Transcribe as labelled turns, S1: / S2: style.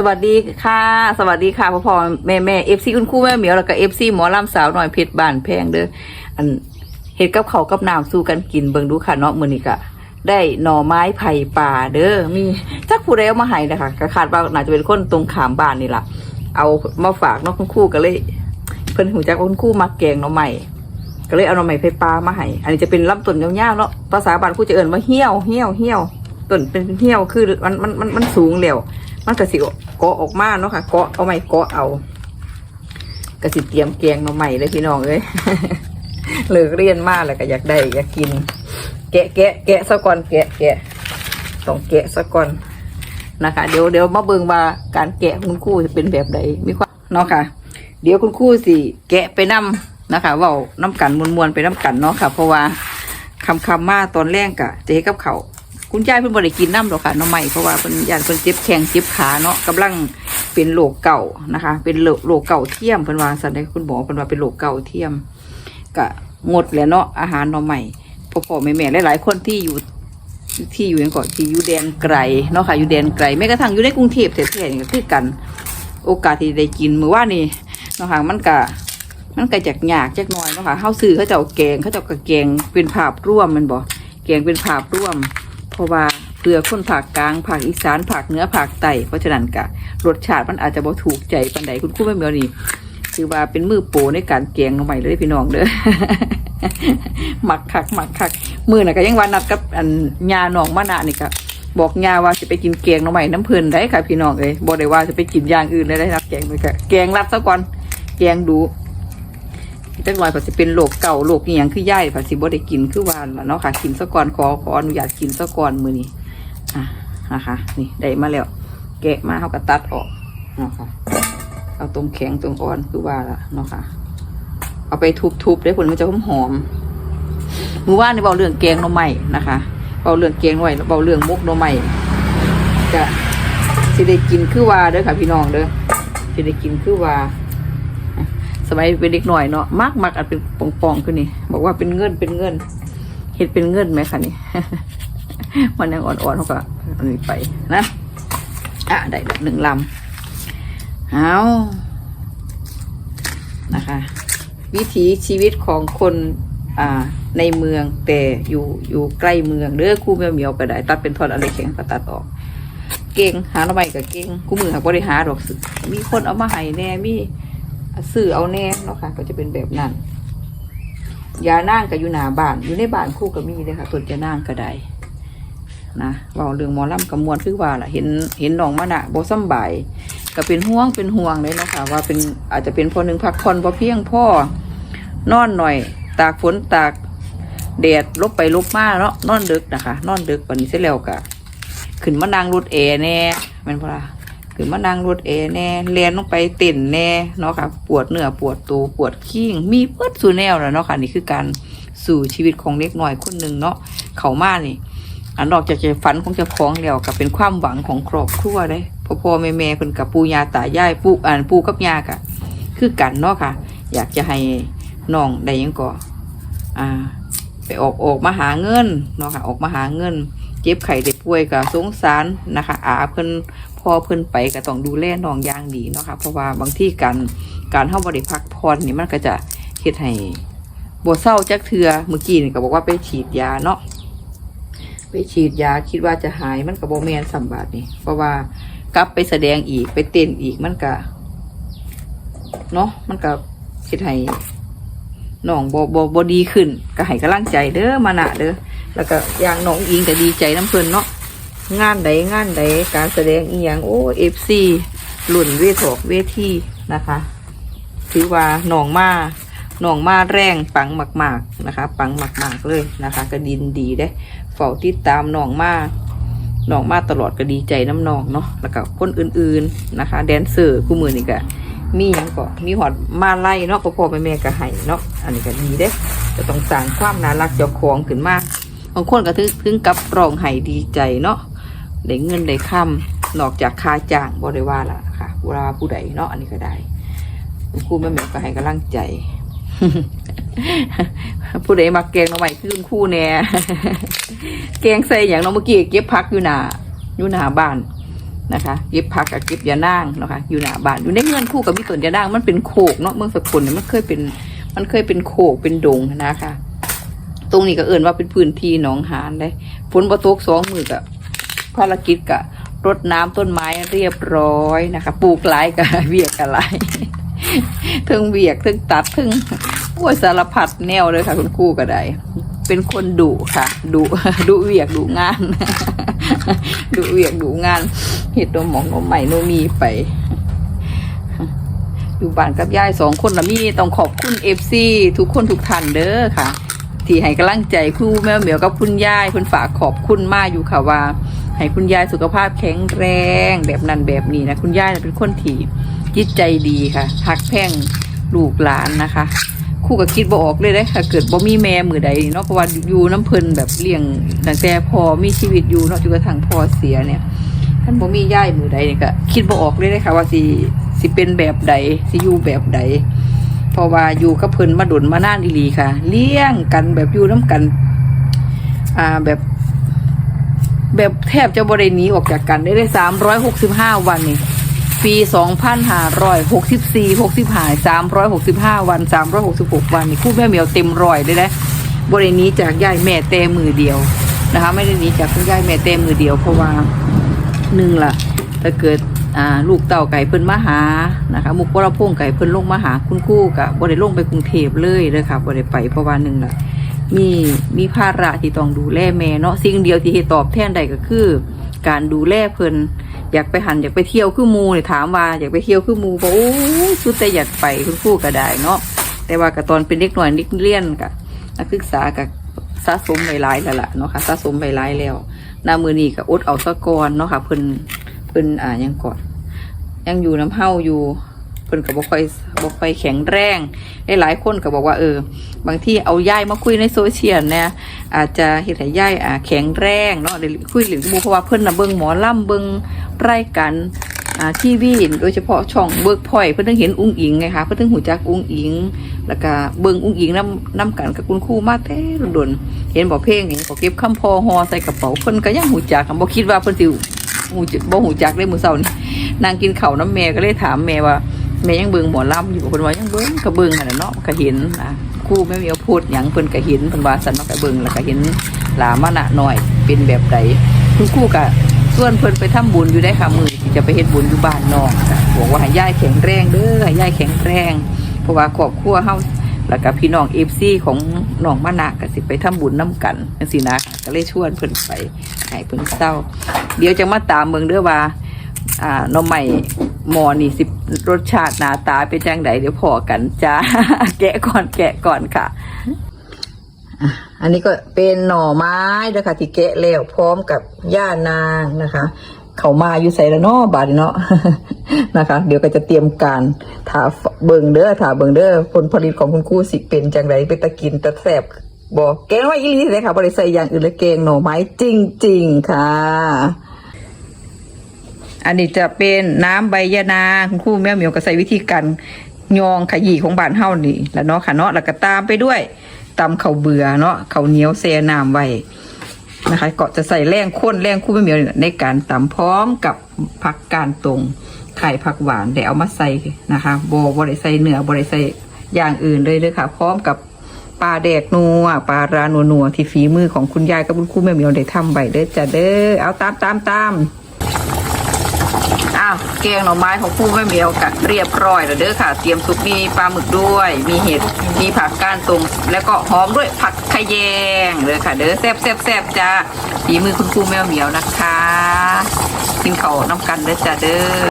S1: สวัสดีค่ะ สวัสดีค่ะพ่อพ่อแม่แม่เอฟซีคุณครูแม่เหมียวแล้วก็เอฟซีหมอลำสาวหน่อยเพชรบ้านแพงเด้ออันเห็ดกับเขาวกับน้ำสู้กันกินเบิ่งดูค่ะเนาะมื้อนี้ก็ได้หน่อไม้ไผ่ป่าเด้อมีจักผู้ใดเอามาให้นะคะก็คาดว่าน่าจะเป็นคนตรงขามบ้านนี่ล่ะ เอามาฝากเนาะคุณครูก็เลย เพิ่นหูจักว่าคุณครูมักแกงหน่อไม้ก็เลยเอาหน่อไม้ไผ่ป่ามาให้อันนี้จะเป็นลำต้นยาวๆเนาะภาษาบ้านครูจะเอิ้นว่าเหี้ยวเหี้ยวเหี้ยวต้นเป็นเหี้ยวคือมันมันมันมันสูงแล้ว มันก็สิเกาะออกมาเนาะค่ะเกาะเอาไม้เกาะเอาก็สิเตรียมแกงหน่อไม้เลยพี่น้องเอ้ยเลิกเรียนมาแล้วก็อยากได้อยากกิน แกะแกะแกะซะก่อนแกะแกะต้องแกะซะก่อนนะคะ เดี๋ยวเดี๋ยวมาเบิ่งว่าการแกะคุณครูจะเป็นแบบใดมีความเนาะค่ะ เดี๋ยวคุณครูสิแกะไปนํนะคะว่าน้ำกันมวนๆไปน้ำกันเนาะค่ะ เพราะว่าคำคำมาตอนแรกกะจะให้กับเขา คุณยายเพิ่นบ่ได้กินน้ำหรอกค่ะน้องใหม่เพราะว่าเพิ่นยานเพิ่นเจ็บแข้งเจ็บขาเนาะกำลังเป็นโรคเก่านะคะ เป็นโรคโรคเก่าเทียมเพิ่นว่าสันได้คุณหมอเพิ่นว่าเป็นโรคเก่าเทียมก็งดแล้วเนาะอาหารน้องใหม่พ่อพ่อแม่แม่หลายๆคนที่อยู่ที่อยู่ยังก่อนที่อยู่แดนไกลเนาะค่ะอยู่แดนไกลแม้กระทั่งอยู่ในกรุงเทพแท้ๆนี่ก็คือกัน โอกาสที่ได้กินมื้อว่านี่เนาะค่ะมันก็มันก็จากยากจักน่อยเนาะค่ะเฮาซื้อเขาเจ้าแกงเขาเจ้าก็แกงเป็นภาพร่วมมันบ่แกงเป็นภาพร่วม เพราะว่าเพื่อคนภาคกลางภาคอีสานภาคเนื้อภาคใต้เพราะฉะนั้นก็รสชาติมันอาจจะบ่ถูกใจปานใดคุณครูแม่เมียวนี่ถือว่าเป็นมือโปในการแกงน่อใหม่เลยพี่น้องเด้อหมักคักหมักคักมือน่ะก็ยังว่านัดกับอันยาหนองมะนานี่ก็บอกยาว่าจะไปกินแกงน่อใหม่น้ำเพลินได้ค่ะพี่น้องเอ้ยบ่ได้ว่าจะไปกินอย่างอื่นเลยได้รับแกงเลยค่ะแกงรัดซะก่อนแกงดู จักหน่อยก็จะเป็นโรคเก่าโรคอียงคือย่ายภาษีบ่ได้กินคือวานล่ะเนาะค่ะ กินซะก่อนขอขออนุญาตกินซะก่อนมือนี้อะนะคะนี่ได้มาแล้ว แกะมาเขาก็ตัดออกเนาะค่ะเอาตรงแข็งตรงอ่อนคือว่าละเนาะค่ะ เอาไปทุบๆได้ผลมันจะหอมหอมมือว่านนี่เบาเรื่องแกงหน่อไม้นะคะเบาเรื่องแกงหน่อไม้เบาเรื่องมุกหน่อไม้จะสิได้กินคือว่าเด้อค่ะพี่น้องเด้อสิได้กินคือว่า สมัยเป็นเด็กหน่อยเนาะมากมากอันเป็นปองๆขึ้นนี่ บอกว่าเป็นเงินเป็นเงินเห็ดเป็นเงินไหมคะนี่มันยังอ่อนๆเขาก็อันนี้ไปนะอะได้หนึ่งลำเอานะคะ วิถีชีวิตของคนอ่าในเมืองแต่อยู่อยู่ใกล้เมืองเด้อคู่แมวเหมียวก็ได้ ตัดเป็นทอดอะไรแข็งก็ตัดออก เก่งหาหน่อไม้ก็เก่งคู่มือหาบริหารดอกสึมีคนเอามาให้แน่มี ซื้อเอาแน่เนาะค่ะ ก็จะเป็นแบบนั้นยานั่งก็อยู่หนาบ้าน อยู่ในบ้านคู่ก็มีเลยค่ะต้นยานั่งก็ได้นะว่าเรื่องหมอลำกับมวลคือว่าล่ะเห็นเห็นน้องมานะบ่สำบายก็เป็นห่วงเป็นห่วงเลยเนาะค่ะว่าเป็นอาจจะเป็นพอหนึ่งพักผ่อนพอเพียงพ่อนอนหน่อย ตากฝนตากแดดลบไปลบมาเนาะนอนดึกนะคะ นอนดึกวันนี้เสร็จแล้วก็ขึ้นมานั่งรถแอแน่แม่นพอละ ขึ้นมานั่งรถแอร์แน่เลียนลงไปเต้นแน่เนาะค่ะ ปวดเนื้อปวดตัวปวดขี้งมีเพิดสู่แนวแล้วเนาะค่ะนี่คือการสู่ชีวิตของเล็กน้อยคนหนึ่งเนาะเขามานี่ อันนอกจากจะฝันของเจ้าของแล้วก็เป็นความหวังของครอบครัวได้พ่อพ่อแม่แม่เพิ่นกับปูยาตายายปูอ่านปูกับยากะคือกันเนาะค่ะ อยากจะให้น้องได้ยังก็อ่า ไปออกออกมาหาเงินเนาะค่ะ ออกมาหาเงิน เจ็บไข้ได้ป่วยก็สงสารนะคะอาเพิ่น พ่อเพิ่นไปก็ต้องดูแลน้องอย่างดีเนาะค่ะเพราะว่าบางที่การการเฮาบ่ได้พักผ่อนี่มันก็จะเฮ็ดให้บ่เศร้าจักเทือเมื่อกี้นี่ก็บอกว่าไปฉีดยาเนาะไปฉีดยาคิดว่าจะหายมันก็บ่แมนสัมบาทนี่เพราะว่ากลับไปแสดงอีกไปเต้นอีกมันก็เนาะมันก็เฮ็ดให้น้องบ่บ่บ่ดีขึ้น ก็ให้กำลังใจเด้อมานะเด้อแล้วก็อย่างน้องอิงก็ดีใจน้ำเพลินเนาะ งานใดงานใดการแสดงอีหยังโอ้ FC รุ่นเวทอกเวทีนะคะถือว่าหนองมาหนองมาแรงปังมาก ๆนะคะ ปังมาก ๆเลยนะคะก็ดินดีได้เฝ้าติดตามหนองมาหนองมาตลอดก็ดีใจน้ำนองเนาะแล้วก็คนอื่นๆนะคะ แดนเซอร์คู่มือนี่ก็มีหยังก็มีหอดมาไล่เนาะพ่อพ่อแม่ก็ให้เนาะอันนี้ก็ดีเด้จะต้องสร้างความน่ารักเจ้าของขึ้นมาบางคนก็ถึงถึงกับร้องไห้ดีใจเนาะ ได้เงินได้คำนอกจากค่าจ้างบ่ได้ว่าละค่ะเวลาผู้ใดเนาะอันนี้ก็ได้คุณครูแม่แม่ก็ให้กำลังใจผู้ใดมาแกงน้องใหม่คือคุณครู่แน่แกงใส่อย่างน้องเมื่อกี้เก็บพักอยู่หนาอยู่หนาบ้านนะคะเก็บผักกับเก็บยานางนะคะอยู่หนาบ้านอยู่ในเงื่อนคู่กับมีต้นยานางมันเป็นโขกเนาะเมืองสกลเนี่ยมันเคยเป็น มันเคยเป็นโขกเป็นดงนะคะ ตรงนี้ก็เอื่นว่าเป็นพื้นที่หนองหานเลยฝนประตกสองมือกับ ภารกิจกับรดน้ำต้นไม้เรียบร้อยนะคะปลูกหลายกับเวียกกับหลายทิงเวียกเทิงตัดเทิงโอ้ยสารพัดแนวเลยค่ะ คุณครูก็ได้ เป็นคนดุค่ะดุดุเวียกดุงานดุเวียกดุงานเห็ดนมหมองนใหม่โนมมีไปอยู่บ้านกับยายสองคนละมีต้องขอบคุณเอฟซีทุกคนทุกท่านเด้อค่ะ ที่ให้กำลังใจครูแม่เหมียวกับคุณยายคุณฝากขอบคุณมากอยู่ค่ะว่า ให้คุณยายสุขภาพแข็งแรงแบบนั้นแบบนี้นะคุณยายเป็นคนที่จิตใจดีค่ะหักแพ่งลูกหลานนะคะคู่ก็คิดบ่ออกเลยได้ค่ะ เกิดบ่มีแม่มือใดเนาะเพราะว่าอยู่น้ำเพลินแบบเลี้ยงตั้งแต่พอมีชีวิตอยู่เนาะจนกระทั่งพอเสียเนี่ยท่านบ่มีย่ายมือใดเนี่ยก็คิดบ่ออกเลยนะคะว่าสิสิเป็นแบบใดสิอยู่แบบใดเพราะว่าอยู่กับเพินมาดุนมานานอีหลีค่ะ เลี้ยงกันแบบอยู่น้กัน อ่าแบบ แบบแทบจะบ่ได้หนีออกจากกันได้ได้สามร้อยหกสิบห้าวันนี่ปีสองพันห้าร้อยหกสิบสี่หกสิบห้าสามร้อยหกสิบห้าวันสามร้อยหกสิบหกวันนี่คู่แม่เหมียวเต็มร้อยเลยนะบ่ได้หนีจากย่ายแม่แต่มือเดียวนะคะ ไม่ได้หนีจากคุณย่ายแม่แต่มือเดียวเพราะว่าหนึ่งล่ะถ้าเกิดลูกเต่าไก่เพิ่นมาหานะคะมุกวรพงไก่เพิ่นลงมาหาคุณคู่กะบ่ได้ลงไปกรุงเทพเลยเลยค่ะบ่ได้ไปเพราะว่าหนึ่งล่ะ มีมีภาระที่ต้องดูแลแม่เนาะสิ่งเดียวที่เฮ็ดตอบแทนได้ก็คือ การดูแลเพิ่นอยากไปหันอยากไปเที่ยวคือมูเนี่ยถามว่าอยากไปเที่ยวคือมูบอกโอ้สุดแต่อยากไปคุณครู่ก็ได้เนาะแต่ว่าก็ตอนเป็นเด็กหน่อยเด็กเรียนกะนักศึกษากับสะสมไว้หลายแล้วล่ะเนาะค่ะสะสมไว้หลายแล้วหน้ามือนี้ก็อดเอาซะก่อนเนาะค่ะเพิ่นเพิ่นอ่ายังก่อนยังอยู่น้ำเฮาอยู่ เพิ่นก็บ่ค่อยบ่ค่อยแข็งแรงหลายๆคนก็บอกว่าเออ บางที่เอาย่ายมาคุยในโซเชียลเนี่ยอาจจะเฮ็ดให้ย่ายอ่าแข็งแรงเนาะได้คุยหรือหมู่เพราะว่าเพิ่นน่ะเบิ่งหมอลำเบิ่งรายการอ่าทีวีโดยเฉพาะช่องเบิร์กพอยเพิ่นถึงเห็นอุ้งอิงไงคะเพิ่นถึงหูจักอุ้งอิง แล้วก็เบิ่งอุ้งอิงนํนํกันกับคุณครูมาแต่ดนเห็นบอกเพลงเห็นบอกเก็บคำพอฮอใส่กระเป๋าเพิ่นก็ยังหูจักค่ะบ่คิดว่าเพิ่นสิหูจักบ่หูจักได้มือเสาร์นี่นางกินข้าวน้ำแม่ก็เลยถามแม่ว่า แม่ยังเบิ่งหมอลำอยู่เพิ่นว่ายังเบิ่งก็เบิ่งนั่นแหละเนาะก็เห็นนะคู่แม่เมียวพูดหยังเพิ่นก็เห็นเพิ่นว่าสันเนาะก็เบิ่งแล้วก็เห็นหลามานะหน่อยเป็นแบบใดคุณคู่ก็ส่วนเพิ่นไปทำบุญอยู่ได้ค่ะมือที่จะไปเฮ็ดบุญอยู่บ้านนอกจ้ะบอกว่าให้ยายแข็งแรงเด้อให้ยายแข็งแรงเพราะว่าครอบครัวเฮาแล้วก็พี่น้อง FC ของน้องมะนะก็สิไปทำบุญนํกันจังซี่นะก็เลยชวนเพิ่นไปให้เพิ่นเศร้า เดี๋ยวจะมาตามเมืองเด้อว่า อ่าหน้องใหม่หมอนี่สิรสชาติหน้าตาเป็นจังไดเดี๋ยวพอกันจ้า แกะก่อนแกะก่อนค่ะ อันนี้ก็เป็นหน่อไม้นะคะที่แกะแล้วพร้อมกับย่านางนะคะ เขามาอยู่ใส่ละเนาะบาดนี้เนาะนะคะ เดี๋ยวก็จะเตรียมการถาเบิงเด้อถาเบิงเด้อผลผลิตของคุณครูสิเป็นจังไดเป็นตะกินตะแสบบอกแกงว่าอีลีเลยค่ะบริใส่อย่างอื่นเลยแกงหน่อไม้จริง ๆ ค่ะ อันนี้จะเป็นน้ำใบยะนาคุณครูแม่เหมียวก็ใส่วิธีการยองขยี้ของบ้านเฮานี่แล้วเนาะค่ะเนาะแล้วก็ตามไปด้วยตำข้าวเบื่อเนาะข้าวเหนียวแซ่น้ำไว้นะคะก็จะใส่แรงข้นแรงคู่แม่เหมียวในการตำพร้อมกับผักกาดตรงไข่ผักหวานได้เอามาใส่นะคะโบบริใส่เนื้อบริใส่อย่างอื่นเลยเลยค่ะ พร้อมกับปลาแดกนัวปลารานัวนัวที่ฝีมือของคุณยายกับคุณครูแม่เหมียวได้ทำไว้เด้อจ้ะเด้อเอาตามตามตาม อ้าวแกงหน่อไม้ของคู่แม่เหมียวกัดเรียบร้อยแล้วเด้อค่ะ เตรียมซุปมีปลาหมึกด้วย มีเห็ด มีผักก้านตรง แล้วก็หอมด้วยผักขะแยงเลยค่ะ เด้อแซ่บแซ่บแซ่บจ้าฝีมือคุณครูแม่เหมียวนะคะ กินเขาน้ำกันเด้อจ้าเด้อ